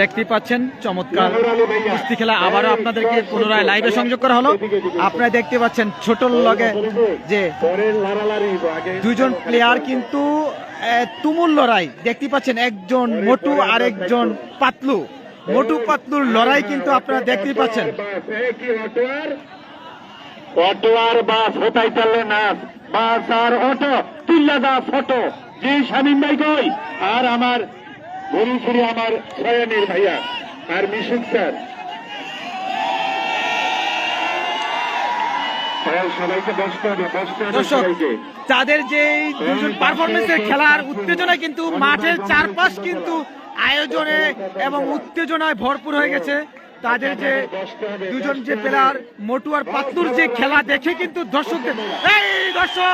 দেখতেই পাচ্ছেন চমৎকার। কুস্তি খেলা আবারও আপনাদেরকে পুনরায় লাইভে সংযোগ করা হলো। আপনারা দেখতে পাচ্ছেন ছোট লগে যে দুজন প্লেয়ার কিন্তু তুমুল লড়াই। দেখতে পাচ্ছেন একজন মোটু আর একজন পাতলু। মোটু পাতলুর লড়াই কিন্তু আপনারা দেখতেই পাচ্ছেন। বাস, এ কি অটোয়ার অটোয়ার বাস হতাই চললে নাচ বাস আর অটো তুল্লা দা ফটো। জি শামীম ভাই কই? আর আমার ঘুরি ফিরি আমার সয়ানির ভাইয়া আর মিশুক স্যার। হ্যাঁ, দর্শক তাদের যে দুজন পারফরমেন্সের খেলার উত্তেজনা কিন্তু মাঠের চারপাশ কিন্তু আয়োজনে এবং উত্তেজনায় ভরপুর হয়ে গেছে। তাদের যে দুজন যে প্লেয়ার মোটু আর পাতলুর যে খেলা দেখে কিন্তু দর্শকদের এই দর্শক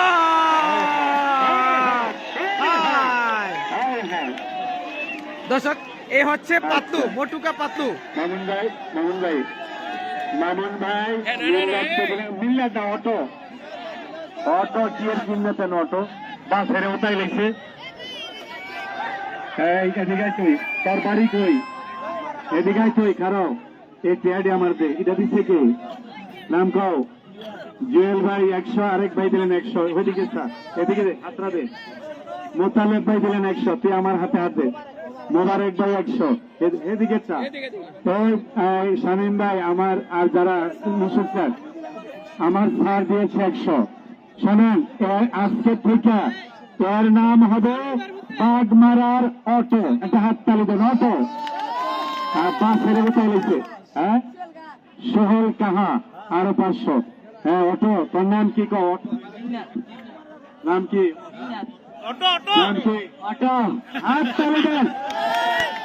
হাই! হ্যাঁ হ্যাঁ দর্শক এ হচ্ছে পাতলু মোটুকা পাতলু। মামুন ভাই মামুন ভাই। মামুন ভাই মিল্লা দা অটো। অটো চিয়ার কিনতেন অটো। বাস হেরে ওটাই লেগছে। এইটা এদিকে তুই। তোর বাড়ি কই? এদিকে তুই খারাও। এই চেয়ারটি আমার দে। এটা দিচ্ছে কে? নাম কও। জুয়েল ভাই একশো আরেক ভাই দিলেন একশো। ওইদিকে চা এদিকে হাতরা দে। মোতালেব ভাই দিলেন একশো। তুই আমার হাতে হাত দে। মোবারক ভাই একশো। এদিকে শামীম ভাই, আমার আর যারা মুসুফ স্যার, আমার স্যার দিয়েছে একশো। শোনেন আজকে থেকে এর নাম হবে বাগমারার অটো। একটা হাত তালি দেন, অটো। আর বাস হেরে কোথায় হ্যাঁ? সোহেল কাহা, আরও পাঁচশো। হ্যাঁ অটো, তোর নাম কি কো নাম কি?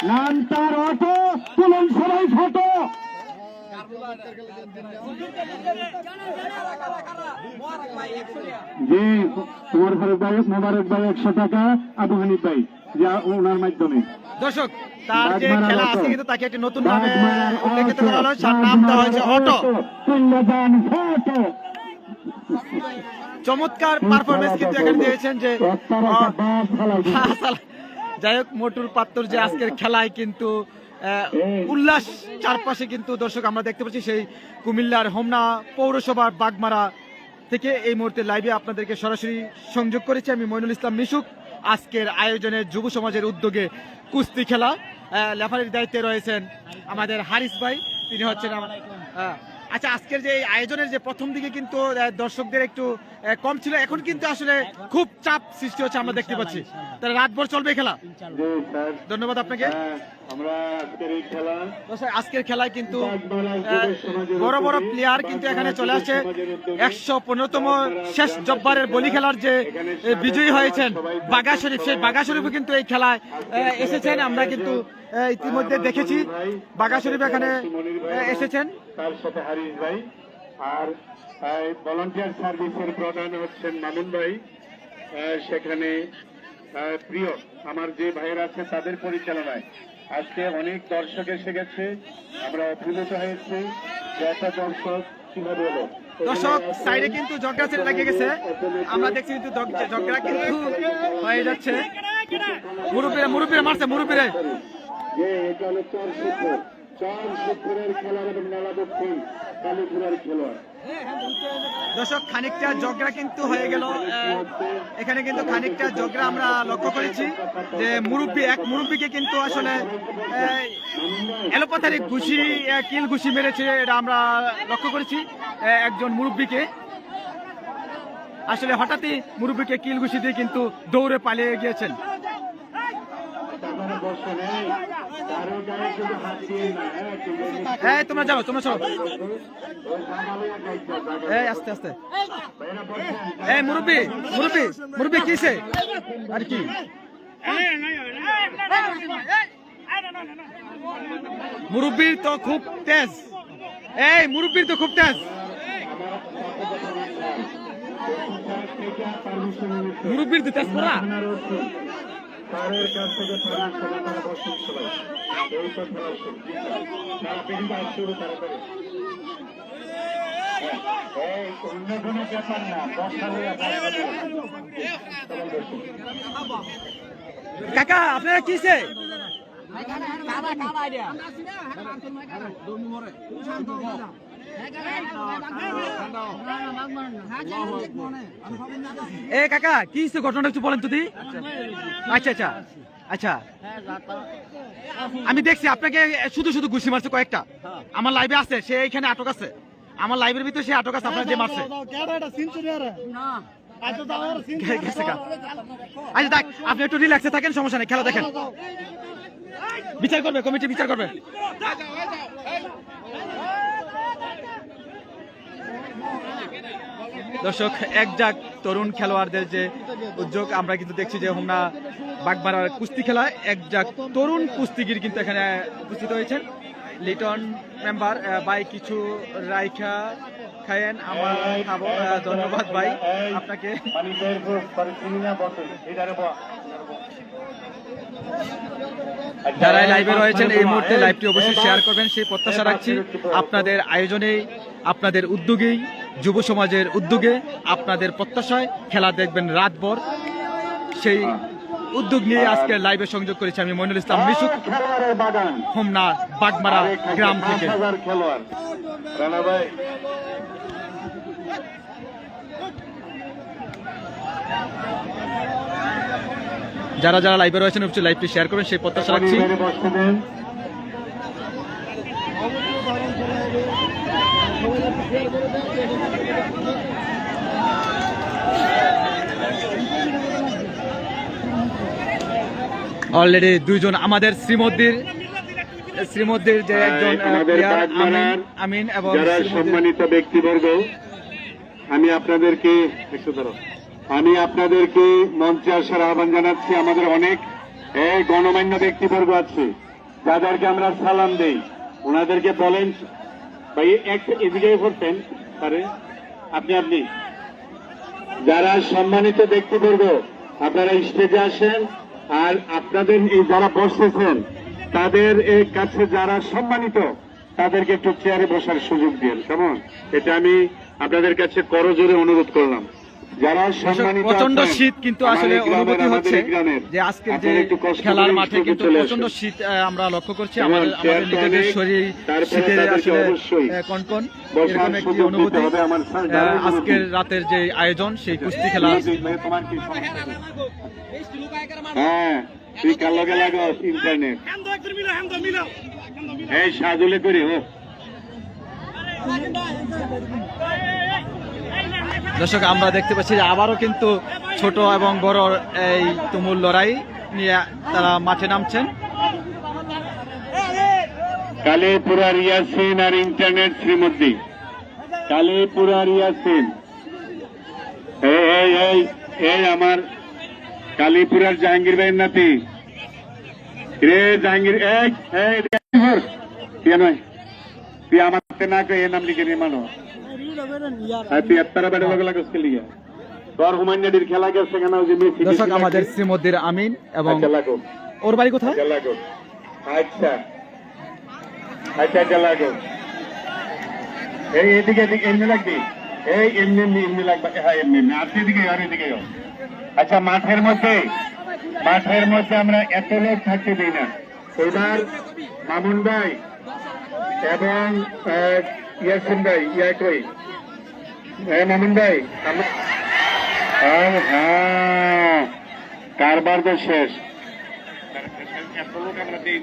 নাম তার অটো তুলুন সবাই ফটো। জি তোমার ফারুক ভাই মোবারক ভাই একশো টাকা আবু হানিফ ভাই যা ওনার মাধ্যমে। দর্শক তার যে খেলা আছে কিন্তু তাকে একটি নতুন নামে উল্লেখিত করা হলো নাম দেওয়া হয়েছে অটো। চমৎকার পারফরমেন্স কিন্তু এখানে দিয়েছেন যে যাই হোক মোটুর পাত্তর যে আজকের খেলায় কিন্তু উল্লাস চারপাশে কিন্তু দর্শক আমরা দেখতে পাচ্ছি সেই কুমিল্লার হোমনা পৌরসভার বাগমারা থেকে এই মুহূর্তে লাইভে আপনাদেরকে সরাসরি সংযোগ করেছি। আমি মইনুল ইসলাম মিশুক আজকের আয়োজনে যুব সমাজের উদ্যোগে কুস্তি খেলা লেফারির দায়িত্বে রয়েছেন আমাদের হারিস ভাই তিনি হচ্ছেন আমার আহ, আচ্ছা আজকের যে আয়োজনের যে প্রথম দিকে কিন্তু দর্শকদের একটু কম ছিল। এখন কিন্তু আসলে খুব চাপ সৃষ্টি হচ্ছে আমরা দেখতে পাচ্ছি। তাহলে রাতভর চলবে খেলা? ধন্যবাদ আপনাকে। হ্যাঁ, আজকের খেলায় কিন্তু বড় বড় প্লেয়ার কিন্তু এখানে চলে আসছে একশো পনেরোতম শেষ জব্বারের বলি খেলার যে বিজয়ী হয়েছেন বাগা শরীফ। সেই বাগা শরীফও কিন্তু এই খেলায় এসেছেন। আমরা কিন্তু ইতিমধ্যে দেখেছি। বাগা শরীফ এখানে এসেছেন। তার সাথে হারিস ভাই আর ভলান্টিয়ার সার্ভিসের প্রধান হচ্ছেন মামুন ভাই সেখানে প্রিয় আমার যে ভাইয়েরা আছে তাদের পরিচালনায়। আজকে অনেক দর্শক এসে গেছে। আমরা অভিভূত হয়েছি একটা দর্শক কীভাবে হলো। দর্শক সাইডে কিন্তু জগড়া সেট লাগিয়ে গেছে। আমরা দেখছি কিন্তু জগড়া কিন্তু হয়ে যাচ্ছে। মুরব্বীরা মুরব্বীরা মারছে মুরব্বীরা। যে এটা হলো চার দর্শক, খানিকটা জগরা কিন্তু হয়ে গেল। এখানে কিন্তু খানিকটা জগরা আমরা লক্ষ্য করেছি যে মুরব্বী এক, মুরব্বীকে কিন্তু আসলে এলোপাথারি ঘুষি কিল ঘুষি মেরেছে এটা আমরা লক্ষ্য করেছি একজন মুরব্বীকে। আসলে হঠাৎই মুরব্বীকে কিল ঘুষি দিয়ে কিন্তু দৌড়ে পালিয়ে গিয়েছেন তারপরে বসে নেই কারও গায়ে শুধু হাত দিয়ে না হ্যাঁ তোমরা যাও, তোমরা থাকে। এই, আস্তে আস্তে। এই, মুরব্বী মুরব্বী মুরব্বী কিসে আর কি মুরব্বীর তো খুব তেজ এই, মুরব্বীর তো খুব তেজ মুরব্বীর তো তেজ পড়া। তারের কাছ থেকে পারমিশন আপনারা বসুন সবাই এই তো খেলা শুরু। তারা শুরু হ্যাঁ, এই অন্য কোনো ব্যাপার না বসালে কাকা আপনারা কিসে এ, কাকা, কি ঘটনাটা একটু বলেন তো দি? আচ্ছা আচ্ছা আচ্ছা। আমি দেখছি, আপনাকে শুধু শুধু ঘুষি মারছে কয়েকটা। আমার লাইভে আছে, সে এইখানে আটক আছে। আমার লাইভের ভিতরে সে আটক আছে, আপনার যে মারছে। আচ্ছা দেখ আপনি একটু রিল্যাক্সে থাকেন, সমস্যা নেই, খেলা দেখেন। বিচার করবে, কমিটি বিচার করবে। দর্শক, একজাক তরুণ খেলোয়াড়দের যে উদ্যোগ, আমরা কিন্তু দেখছি যে হোমনা বাগমারার কুস্তি খেলায় একজাক তরুণ কুস্তিগির কিন্তু এখানে উপস্থিত হয়েছেন। লিটন মেম্বার ভাই কিছু রাইখা খায়েন, আমার খাব ধন্যবাদ ভাই, আপনাকে। যারা লাইভে রয়েছেন, এই মুহূর্তে লাইভটি অবশ্যই শেয়ার করবেন, সেই প্রত্যাশা রাখছি। আপনাদের আয়োজনেই আপনাদের উদ্যোগেই, যুব সমাজের উদ্যোগে আপনাদের প্রত্যাশায় খেলা দেখবেন রাতভর। সেই উদ্যোগ নিয়ে আজকে লাইভে সংযোগ করেছি আমি মইনুল ইসলাম মিশুক, হোমনা বাগমারা গ্রাম থেকে। যারা যারা লাইভে রয়েছেন, অবশ্যই লাইভটি শেয়ার করবেন, সেই প্রত্যাশা রাখছি। অলরেডি দুইজন আমাদের শ্রীমদ্দির শ্রীমদ্দির যে একজন আমিন এবং যারা সম্মানিত ব্যক্তিবর্গ আমি আপনাদেরকে একটু ধরো আমি আপনাদেরকে মঞ্চে আসার আহ্বান জানাচ্ছি আমাদের অনেক এই গণমান্য ব্যক্তিবর্গ আছে যাদেরকে আমরা সালাম দেই। ওনাদেরকে বলেন ভাই এক এদিকে করতেন আরে আপনি আপনি। যারা সম্মানিত ব্যক্তিবর্গ আপনারা স্টেজে আসেন আর আপনাদের এই যারা বসতেছেন, তাদের এই কাছে যারা সম্মানিত, তাদেরকে একটু চেয়ারে বসার সুযোগ দিন। কেমন? এটা আমি আপনাদের কাছে করজোরে অনুরোধ করলাম। প্রচণ্ড শীত কিন্তু আসলে অনুভূতি হচ্ছে যে আজকের যে খেলার মাঠে কিন্তু প্রচণ্ড শীত আহ, আমরা লক্ষ্য করছি আমাদের আমাদের নিজেদের শরীর শীতের শীতে আসলে কনকন এরকম একটি অনুভূতি আজকের রাতের যে আয়োজন সেই কুস্তি খেলা তোমার কি সমস্যা? হ্যাঁ তুই ইন্টারনেট এই সাজুলে করি ও দর্শক, আমরা দেখতে পাচ্ছি যে আবারও কিন্তু ছোট এবং বড় এই তুমুল লড়াই নিয়ে তারা মাঠে নামছেন। কালীপুরার ইয়াসিন আর ইন্টারনেট শ্রীমদ্দি কালীপুরার ইয়াসিন। এই এই এই আমার কালীপুরার জাহাঙ্গীর ভাইয়ের নাতি। রে জাহাঙ্গীর, এই তুই আমার না এ নাম লিখে নিয়ে মানো। দর্শক, আমাদের শ্রীমদ্দির আমিন এবং ওর বাড়ি কোথায়? আচ্ছা আচ্ছা মাঠের মধ্যে মাঠের মধ্যে আমরা এত লোক থাকতে দিই না। এবার মামুন ভাই এবং ইয়াসিন ভাই ইয়া কই হ্যাঁ মামুন ভাই হ্যাঁ কারবার তো শেষ। আমরা দিই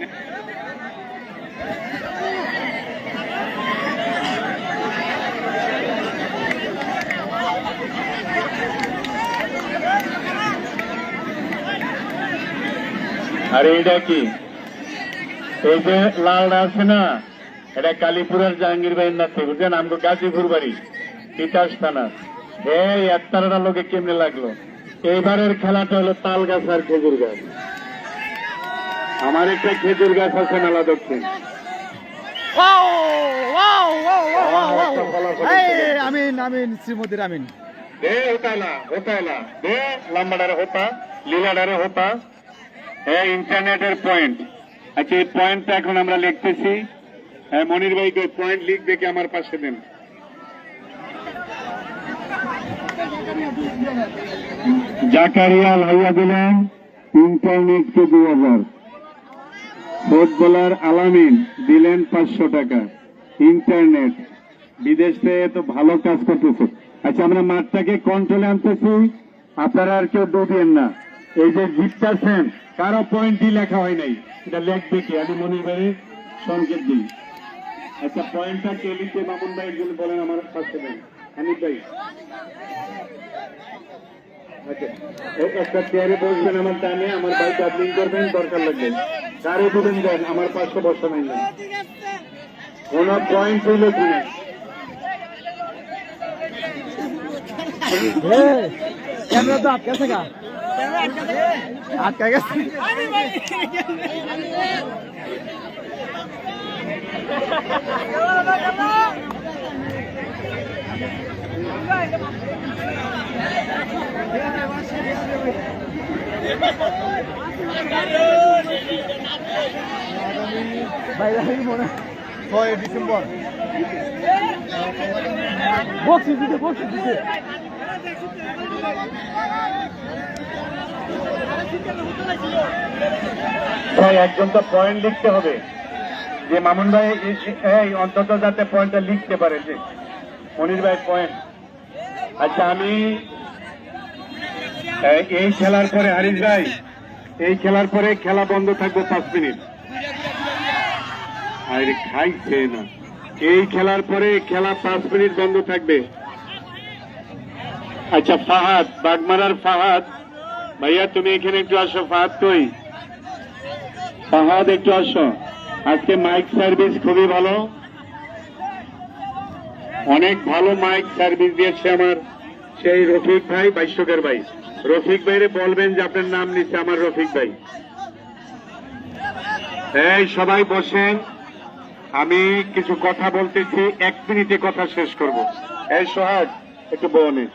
আরে এটা কি? এই যে লালটা আছে না, এটা কালীপুরের জাহাঙ্গীর ভাইয়ের নাতি, বুঝছেন? আমগো গাজীপুর বাড়ি। তিতাস থানা এই একতারাটা লোকে কেমনে লাগল? এইবারের খেলাটা হলো তাল গাছ আর খেজুর গাছ। আমার একটা খেজুর গাছ আছে মেলা দক্ষিণ। আমিন আমিন শ্রীমদ্দির আমিন। দে হোতালা হোতালা। দে লম্বাডারে হোতা লীলাডারে হোতা। ইন্টারনেটের পয়েন্ট আচ্ছা এই পয়েন্টটা এখন আমরা লিখতেছি। হ্যাঁ, মনির ভাইকে পয়েন্ট লিখ দেখে আমার পাশে দেন। জাকারিয়া ভাইয়া দিলেন ইন্টারনেটকে দুই হাজার। ফুটবলার আলামিন দিলেন পাঁচশো টাকা। ইন্টারনেট। বিদেশ থেকে তো ভালো কাজ করতেছে। আচ্ছা আমরা মাঠটাকে কন্ট্রোলে আনতেছি। আপনারা আর কেউ ডুবিয়েন না। এই যে জিততেছেন কারও পয়েন্টই লেখা হয় নাই। এটা লেখবে কি? আমি মনির ভাই সংকেত দিই। আচ্ছা পয়েন্টটা কে লিখতে মামুন ভাই বলেন আমার দেন হানিফ ভাই। একটা চেয়ারে বসবেন আমার ডানে আমার ভাই ডাবলিং করবেন দরকার লাগবে কারে দিবেন দেন আমার পাশে বসা নাই না কোন পয়েন্ট হইল কিনা ক্যামেরা তো আটকে গা আটকা গেছে বাইরে মনে ছয় ডিসেম্বর বক্সি দিতে বক্সি দিতে ভাই, একজন তো পয়েন্ট লিখতে হবে। যে মামুন ভাই, এই অন্তত যাতে পয়েন্টটা লিখতে পারে যে, মনির ভাই পয়েন্ট আচ্ছা আমি এই- খেলার পরে হারিস ভাই, এই খেলার পরে খেলা বন্ধ থাকবে পাঁচ মিনিট। আরে, খাইছে না। এই খেলার পরে খেলা পাঁচ মিনিট বন্ধ থাকবে। আচ্ছা ফাহাদ, বাগমারার ফাহাদ। ভাইয়া, তুমি এখানে একটু আসো, ফাহাদ ফাহাদ, একটু আসো। আজকে মাইক সার্ভিস খুবই ভালো। অনেক ভালো মাইক সার্ভিস দিয়েছে আমার সেই রফিক ভাই বাইশ্বকের ভাই। রফিক ভাইরে বলবেন যে আপনার নাম নিচ্ছে আমার রফিক ভাই। এই সবাই বসেন। আমি কিছু কথা বলতেছি এক মিনিটে কথা শেষ করব। এই সোহাগ একটু বনে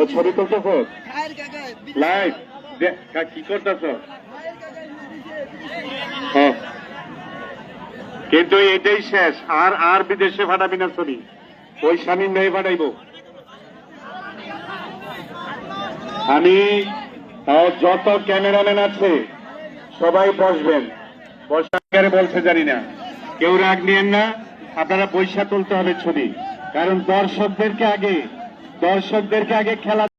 ও ছবি তুলতেছ লাইভ কি করতেছ? হ্যাঁ। কিন্তু এটাই শেষ। আর আর বিদেশে ফাটাবি না ছবি? ওই স্বামীর মেয়ে পাঠাইব আমি যত ক্যামেরাম্যান আছে, সবাই বসবেন। বসার বলছে জানি না। কেউ রাগ নিয়েন না, আপনারা পয়সা তুলতে হবে ছবি। কারণ দর্শকদেরকে আগে দর্শকদেরকে আগে খেলা